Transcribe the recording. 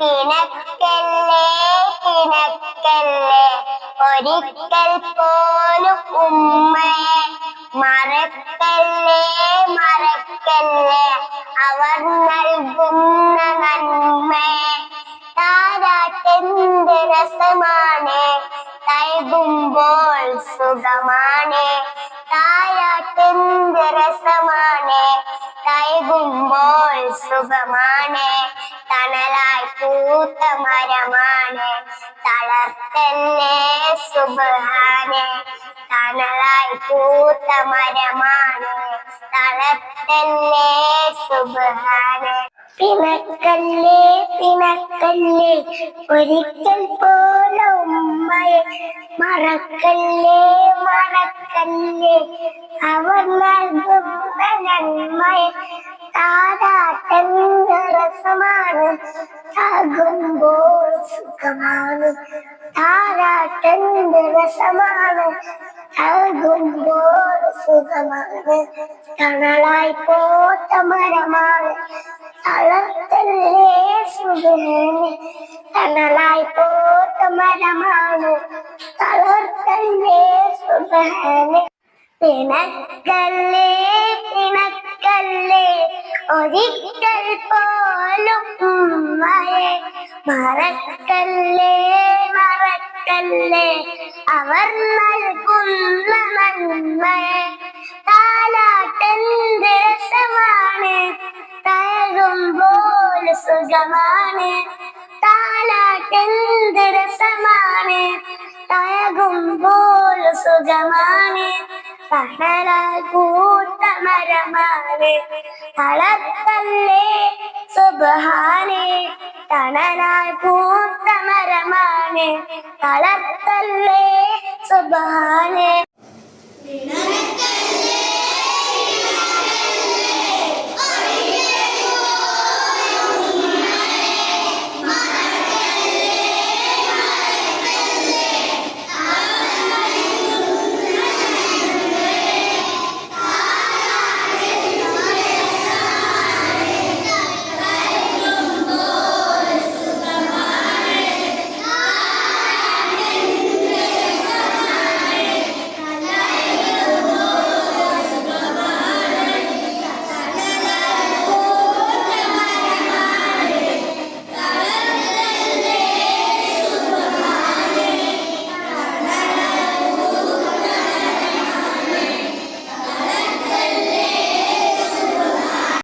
പിണക്കല്ലേ പിണക്കല്ലേ ഒരിക്കൽ പോലും ഉമ്മയെ മറക്കല്ലേ മറക്കല്ലേ അവർ നൽകുന്ന നന്മയെ താരാട്ടെന്റെ രസമാണ്. തൈകുമ്പോൾ സുഖമാണ്. താരാട്ടെന്റെ രസമാണ്. തൈകുമ്പോൾ സുഖമാണ് തണലായി പൂത്ത മരമാണ്. തളർത്തന്നെ സുബഹാനെ. തണലായി പൂത്ത മരമാണ്. തളർത്തന്നെ സുബഹാനെ. പിണക്കല്ലേ പിണക്കല്ലേ ഒരിക്കൽ പോലെ ഉമ്മയെ മറക്കല്ലേ മറക്കല്ലേ. അവർ നൽകുന്ന നന്മയെ താരാട്ടെന്ത് രസമാണ്. താകുമ്പോൾ സുഖമാണ് താരാട്ടെന്ത് രസമാണ് താകുമ്പോൾ സുഖമാണ് തണലായി പോത്ത മരമാണ് തളർത്തല്ലേ സുഖമേ തണലായി പോത്ത മരമാണ് തളർത്തല്ലേ സുഖമേ പിണക്കല്ലേ പിണക്കല്ലേ ഒരിക്കൽ പോലും ഉമ്മയെ മറക്കല്ലേ മറക്കല്ലേ? അവർ നൽകുന്ന നന്മയെ താലാട്ടെന്ത് രസമാണ്? തയകുമ്പോൾ സുഖമാണ്. താലാട്ടെന്ത് രസമാണ്? തയകുമ്പോൾ സുഖമാണ്. തണലാൽ സുബഹാനെ തണലാൽ കൂട്ട മരമാണ്. തളത്തല്ലേ സുബഹാനെ.